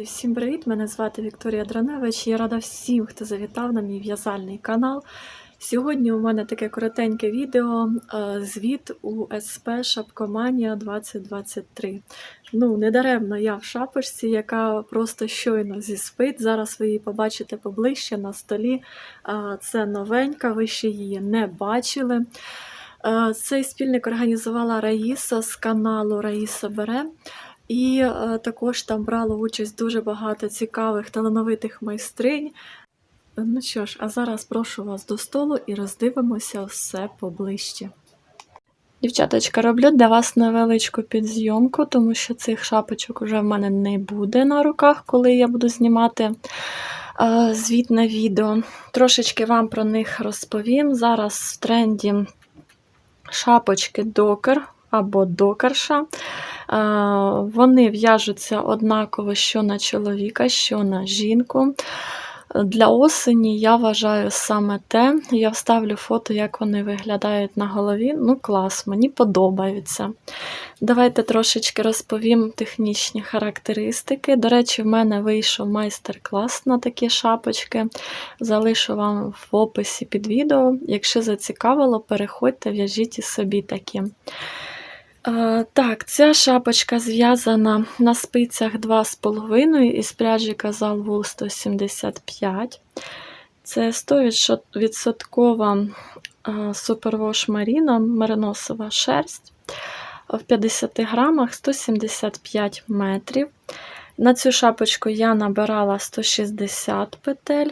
Друзі, всім привіт! Мене звати Вікторія Драневич. Я рада всім, хто завітав на мій в'язальний канал. Сьогодні у мене таке коротеньке відео е, звіт у СП Шапкоманія 2023. Ну, недаремно я в шапочці, яка просто щойно зі спить. Зараз ви її побачите поближче на столі. Е, Це новенька, ви ще її не бачили. Е, Цей спільник організувала Раїса з каналу Раїса Бере. І е, також там брало участь дуже багато цікавих талановитих майстринь. Ну що ж, а зараз прошу вас до столу і роздивимося все поближче. Дівчаточка, роблю для вас невеличку підзйомку, тому що цих шапочок вже в мене не буде на руках, коли я буду знімати е, звітне відео. Трошечки вам про них розповім. Зараз в тренді шапочки докер або докерша. Е, Вони в'яжуться однаково що на чоловіка, що на жінку. Для осені я вважаю саме те. Я вставлю фото, як вони виглядають на голові. Ну, клас, мені подобаються. Давайте трошечки розповім технічні характеристики. До речі, в мене вийшов майстер-клас на такі шапочки. Залишу вам в описі під відео. Якщо зацікавило, переходьте, в'яжіть і собі такі. Так, ця шапочка зв'язана на спицях 2,5 із пряжі казал вул 175. Це 100% супервош Маріна, мериносова шерсть. В 50 грамах 175 метрів. На цю шапочку я набирала 160 петель.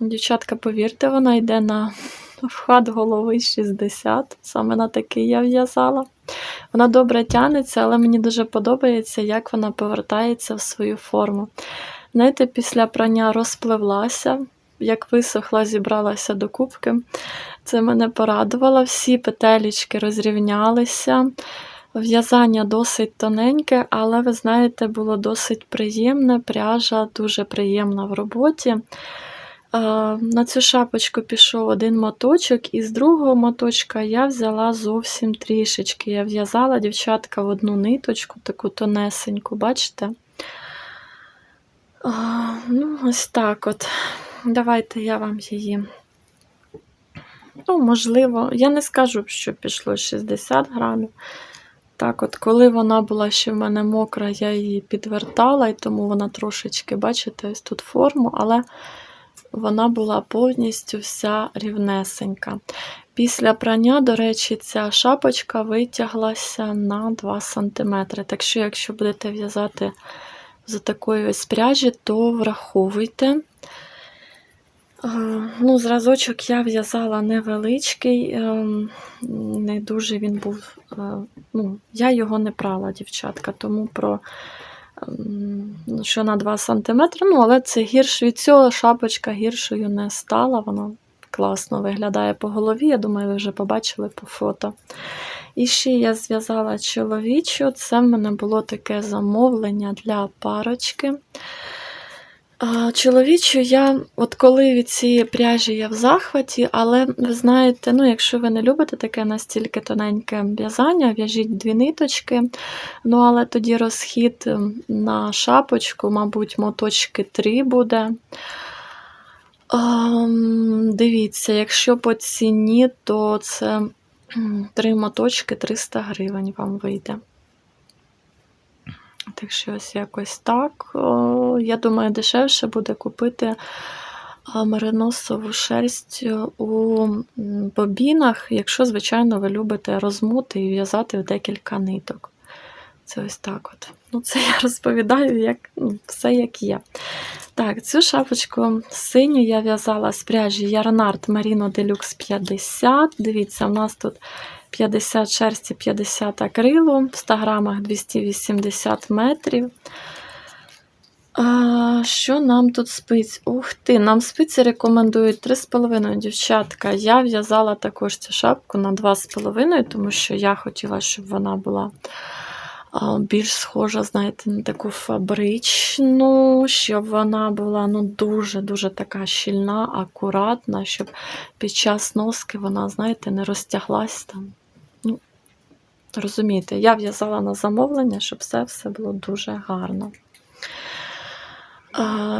Дівчатка, повірте, вона йде на вхат голови 60. Саме на такий я в'язала. Вона добре тягнеться, але мені дуже подобається, як вона повертається в свою форму. Знаєте, після прання розпливлася, як висохла, зібралася до кубки. Це мене порадувало. Всі петелічки розрівнялися. В'язання досить тоненьке, але, ви знаєте, було досить приємне, пряжа дуже приємна в роботі. На цю шапочку пішов один моточок, і з другого моточка я взяла зовсім трішечки. Я в'язала дівчатка в одну ниточку, таку тонесеньку, бачите? Ну, ось так от. Давайте я вам її. Ну, можливо, я не скажу, що пішло 60 грамів. Так, от, коли вона була ще в мене мокра, я її підвертала, і тому вона трошечки, бачите, ось тут форму, але вона була повністю вся рівнесенька. Після прання, до речі, ця шапочка витяглася на 2 см. Так що, якщо будете в'язати з такої ось пряжі, то враховуйте. Ну, Зразочок я в'язала невеличкий, ем, не дуже він був. Е, ну, Я його не прала, дівчатка, тому про що на 2 см. Ну, але це гірш від цього шапочка гіршою не стала. Вона класно виглядає по голові. Я думаю, ви вже побачили по фото. І ще я зв'язала чоловічу. Це в мене було таке замовлення для парочки. Чоловічу я, от коли від цієї пряжі я в захваті, але ви знаєте, ну, якщо ви не любите таке настільки тоненьке в'язання, в'яжіть дві ниточки. Ну, але тоді розхід на шапочку, мабуть, моточки 3 буде. Ем, Дивіться, якщо по ціні, то це 3 моточки 300 гривень вам вийде. Так що ось якось так. Я думаю, дешевше буде купити мериносову шерсть у бобінах, якщо, звичайно, ви любите розмути і в'язати в декілька ниток. Це ось так от. Ну, Це я розповідаю, як, ну, все як є. Так, цю шапочку синю я в'язала з пряжі Ярнард Merino Deluxe 50. Дивіться, у нас тут 50 шерсті, 50 акрилу, в 100 грамах 280 метрів. А, Що нам тут спиць? Ух ти, нам спиці рекомендують 3,5 дівчатка. Я в'язала також цю шапку на 2,5, тому що я хотіла, щоб вона була більш схожа, знаєте, на таку фабричну, щоб вона була ну, дуже-дуже така щільна, акуратна, щоб під час носки вона, знаєте, не розтяглась там. Розумієте, я в'язала на замовлення, щоб все все було дуже гарно.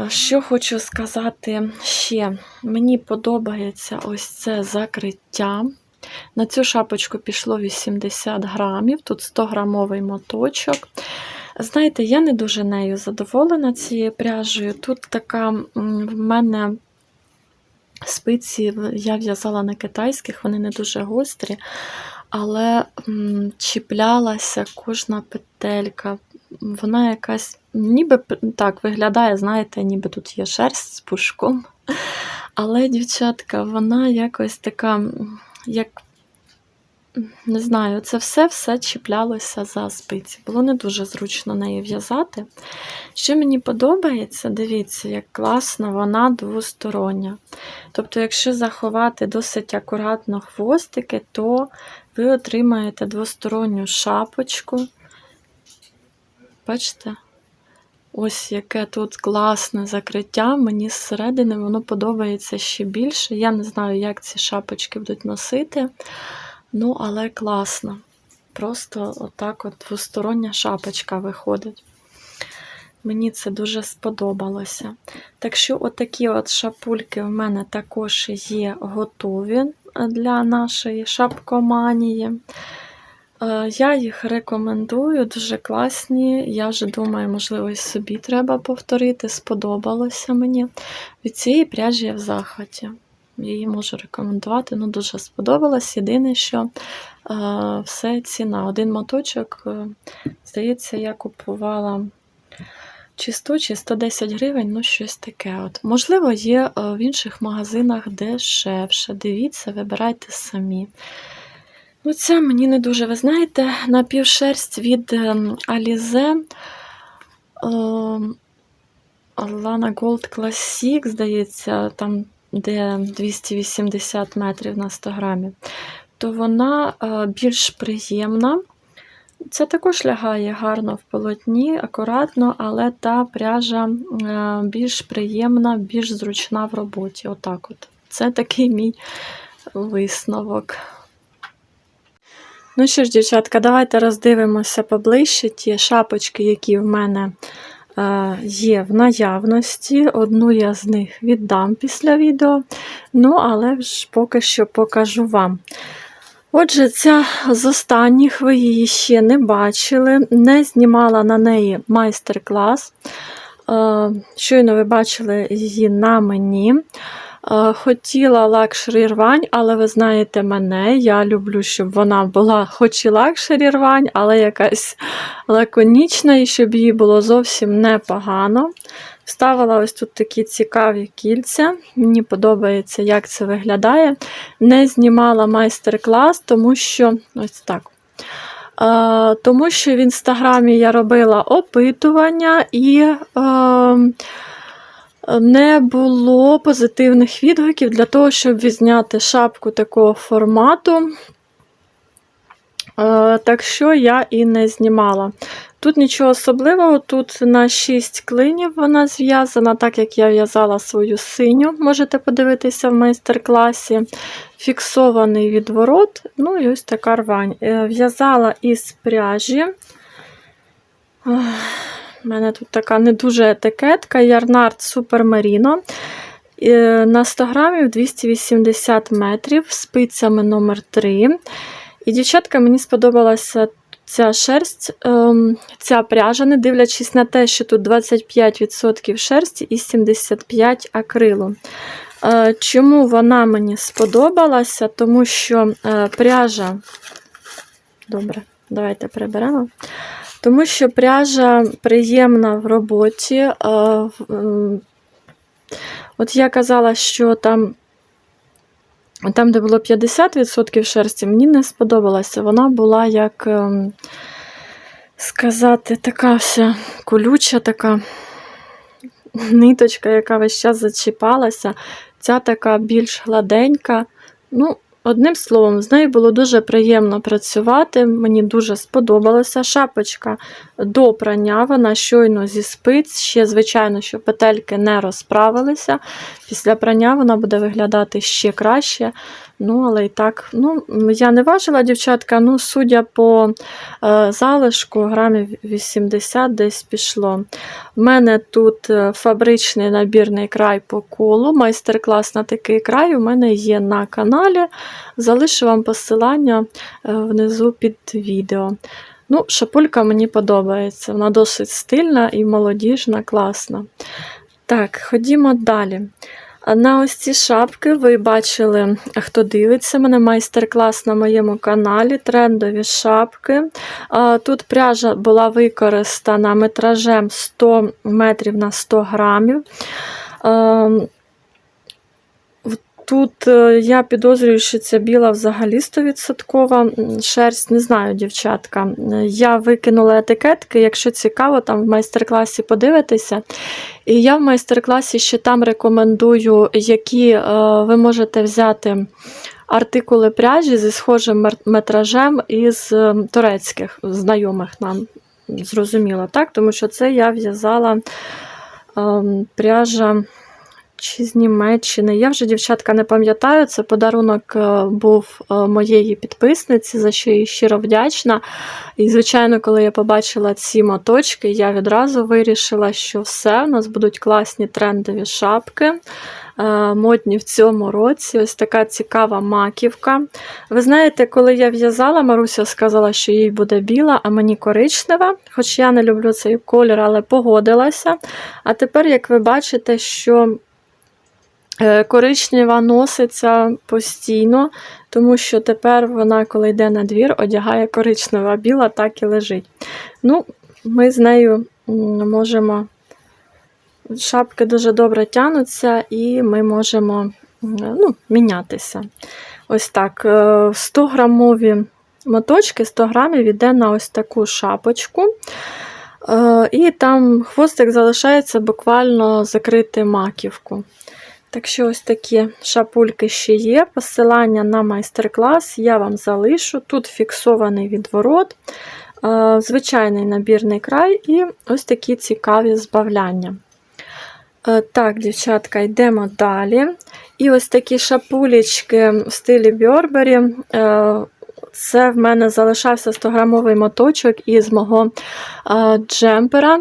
Що хочу сказати ще. Мені подобається ось це закриття. На цю шапочку пішло 80 грамів, тут 100 грамовий моточок. Знаєте, я не дуже нею задоволена цією пряжею. Тут така в мене спиці я в'язала на китайських, вони не дуже гострі, але чіплялася кожна петелька. Вона якась ніби так виглядає, знаєте, ніби тут є шерсть з пушком. Але, дівчатка, вона якось така, як не знаю, це все-все чіплялося за спиці. Було не дуже зручно нею в'язати. Що мені подобається, дивіться, як класно вона двостороння. Тобто, якщо заховати досить акуратно хвостики, то ви отримаєте двосторонню шапочку. Бачите? Ось яке тут класне закриття. Мені зсередини воно подобається ще більше. Я не знаю, як ці шапочки будуть носити. Ну, але класно. Просто отак от двостороння шапочка виходить. Мені це дуже сподобалося. Так що, отакі от шапульки в мене також є готові для нашої шапкоманії. Е, Я їх рекомендую, дуже класні. Я вже думаю, можливо, і собі треба повторити. Сподобалося мені. Від цієї пряжі я в захваті. Її можу рекомендувати. Ну, дуже сподобалось. Єдине, що е, все ціна. Один моточок, е, здається, я купувала чи 100, чи 110 гривень, ну щось таке. От. Можливо, є е, в інших магазинах дешевше. Дивіться, вибирайте самі. Ну, це мені не дуже, ви знаєте, напівшерсть від ем, Alize ем, Lana Gold Classic, здається, там де 280 метрів на 100 грамів, то вона е, більш приємна. Це також лягає гарно в полотні, акуратно, але та пряжа е, більш приємна, більш зручна в роботі. Отак от. Це такий мій висновок. Ну що ж, дівчатка, давайте роздивимося поближче ті шапочки, які в мене е, є в наявності. Одну я з них віддам після відео. Ну, але ж поки що покажу вам. Отже, ця з останніх ви її ще не бачили, не знімала на неї майстер-клас. Е, Щойно ви бачили її на мені. Е, Хотіла лакшері рвань, але ви знаєте мене. Я люблю, щоб вона була хоч і лакшері рвань, але якась лаконічна, і щоб їй було зовсім непогано. Вставила ось тут такі цікаві кільця. Мені подобається, як це виглядає. Не знімала майстер-клас, тому що ось так. Тому що в інстаграмі я робила опитування і е, не було позитивних відгуків для того, щоб відзняти шапку такого формату. Е, так що я і не знімала. Тут нічого особливого, тут на 6 клинів вона зв'язана, так як я в'язала свою синю, можете подивитися в майстер-класі. Фіксований відворот, ну і ось така рвань. Е, В'язала із пряжі. У мене тут така не дуже етикетка Ярнард Merino. Е, На 100 грамів 280 метрів, спицями номер 3 І, дівчатка, мені сподобалася ця шерсть, ем, ця пряжа, не дивлячись на те, що тут 25% шерсті і 75% акрилу. Е, Чому вона мені сподобалася? Тому що е, пряжа. Добре, давайте приберемо. Тому що пряжа приємна в роботі. Е, От я казала, що там там, де було 50% шерсті, мені не сподобалася. Вона була як ем, сказати, така вся колюча, така ниточка, яка весь час зачіпалася. Ця така більш гладенька. Ну, одним словом, з нею було дуже приємно працювати. Мені дуже сподобалося. Шапочка до прання, вона щойно зі спиць. Ще, звичайно, що петельки не розправилися. Після прання вона буде виглядати ще краще. Ну, але і так, ну, я не важила, дівчатка, ну, судя по е, залишку, грамів 80 десь пішло. У мене тут е, фабричний набірний край по колу, майстер-клас на такий край у мене є на каналі. Залишу вам посилання е, внизу під відео. Ну, шапулька мені подобається. Вона досить стильна і молодіжна, класна. Так, ходімо далі. На ось ці шапки ви бачили, хто дивиться мене майстер-клас на моєму каналі, трендові шапки. Тут пряжа була використана метражем 100 метрів на 100 грамів. Тут е, я підозрюю, що ця біла взагалі 100% шерсть, не знаю, дівчатка. Е, Я викинула етикетки, якщо цікаво, там в майстер-класі подивитися. І я в майстер-класі ще там рекомендую, які е, ви можете взяти артикули пряжі зі схожим метражем із турецьких знайомих нам. Зрозуміло, так? Тому що це я в'язала ем, пряжа чи з Німеччини. Я вже, дівчатка, не пам'ятаю. Це подарунок е, був е, моєї підписниці, за що їй щиро вдячна. І, звичайно, коли я побачила ці моточки, я відразу вирішила, що все, у нас будуть класні трендові шапки. е, Модні в цьому році, ось така цікава маківка. Ви знаєте, коли я в'язала, Маруся сказала, що їй буде біла, а мені коричнева. Хоч я не люблю цей колір, але погодилася. А тепер, як ви бачите, що Коричнева носиться постійно, тому що тепер вона, коли йде на двір, одягає коричнева, біла так і лежить. Ну, ми з нею можемо. Шапки дуже добре тянуться, і ми можемо ну, мінятися. Ось так. 100 грамові моточки, 100 грамів йде на ось таку шапочку. Е, І там хвостик залишається буквально закрити маківку. Так що ось такі шапульки ще є. Посилання на майстер-клас я вам залишу. Тут фіксований відворот, е, звичайний набірний край і ось такі цікаві збавляння. Е, Так, дівчатка, йдемо далі. І ось такі шапулечки в стилі Бьорбері. Е, Це в мене залишався 100-грамовий моточок із мого джемпера.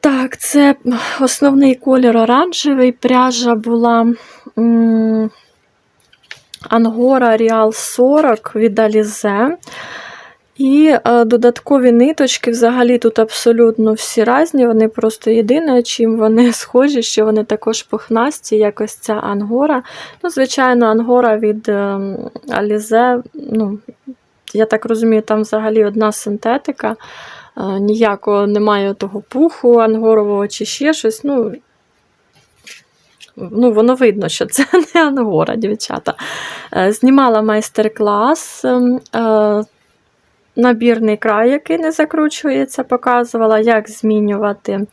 Так, це основний колір оранжевий. Пряжа була Ангора Real 40 від Alize. І е, додаткові ниточки взагалі тут абсолютно всі різні. Вони просто єдине, чим вони схожі, що вони також пухнасті, як ось ця ангора. Ну, звичайно, ангора від е, Alize, ну, я так розумію, там взагалі одна синтетика. Е, Ніякого немає того пуху ангорового чи ще щось. Ну, ну, воно видно, що це не ангора, дівчата. Е, Знімала майстер-клас. ем, е, Набірний край, який не закручується, показувала, як змінювати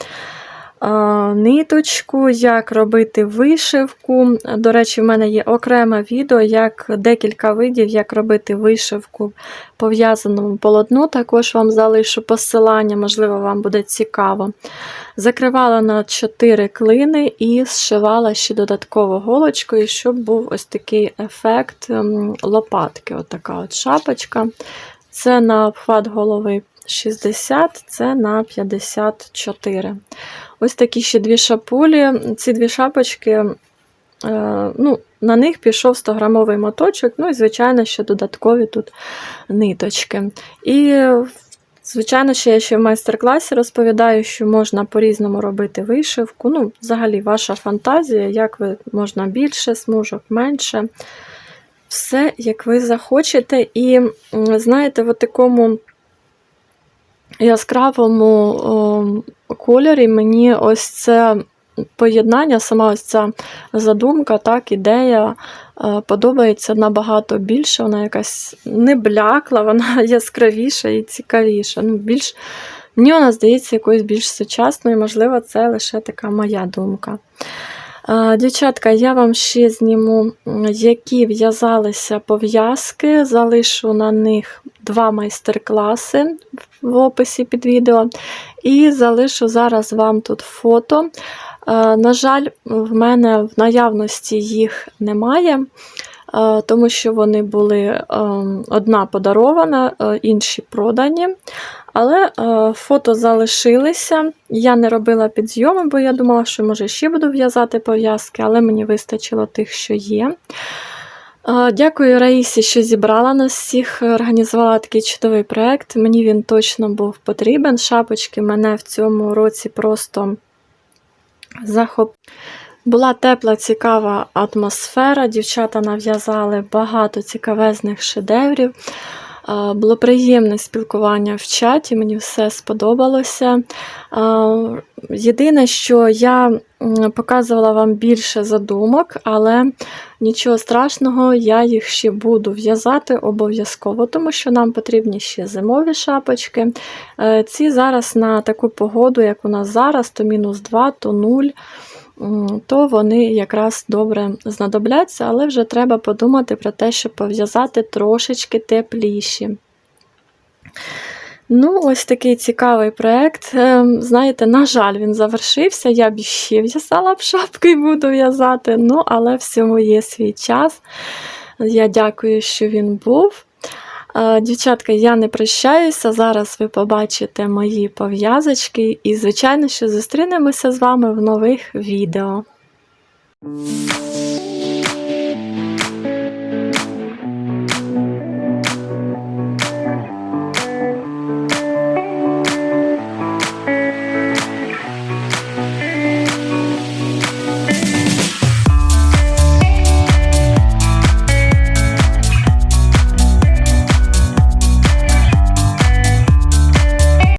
ниточку, як робити вишивку. До речі, в мене є окреме відео, як декілька видів, як робити вишивку по в'язаному полотну. Також вам залишу посилання, можливо, вам буде цікаво. Закривала на 4 клини і зшивала ще додатково голочкою, щоб був ось такий ефект ем, лопатки. Отака от шапочка. Це на обхват голови 60, це на 54. Ось такі ще дві шапулі. Ці дві шапочки, е, ну, на них пішов 100-грамовий моточок, ну і, звичайно, ще додаткові тут ниточки. І, звичайно, ще я ще в майстер-класі розповідаю, що можна по-різному робити вишивку. Ну, взагалі, ваша фантазія, як ви можна більше смужок, менше. Все, як ви захочете. І знаєте, в такому яскравому кольорі мені ось це поєднання, сама ось ця задумка, так, ідея е, подобається набагато більше. Вона якась не блякла, вона яскравіша і цікавіша. Ну, більш, мені вона здається якоюсь більш сучасною, можливо, це лише така моя думка. Дівчатка, я вам ще зніму, які в'язалися пов'язки. Залишу на них два майстер-класи в описі під відео. І залишу зараз вам тут фото. На жаль, в мене в наявності їх немає. Тому що вони були одна подарована, інші продані. Але фото залишилися. Я не робила підйоми, бо я думала, що може ще буду в'язати пов'язки, але мені вистачило тих, що є. Дякую Раїсі, що зібрала нас всіх, організувала такий чудовий проєкт. Мені він точно був потрібен. Шапочки мене в цьому році просто захоп. Була тепла, цікава атмосфера. Дівчата нав'язали багато цікавезних шедеврів. Було приємне спілкування в чаті, мені все сподобалося. Єдине, що я показувала вам більше задумок, але нічого страшного, я їх ще буду в'язати обов'язково, тому що нам потрібні ще зимові шапочки. Е, Ці зараз на таку погоду, як у нас зараз, то мінус 2, то 0 м, то вони якраз добре знадобляться, але вже треба подумати про те, щоб пов'язати трошечки тепліші. Ну, ось такий цікавий проєкт. Ем, Знаєте, на жаль, він завершився. Я б ще в'язала б шапки і буду в'язати, ну, але всьому є свій час. Я дякую, що він був. Дівчатка, я не прощаюся. Зараз ви побачите мої пов'язочки, і, звичайно, що зустрінемося з вами в нових відео.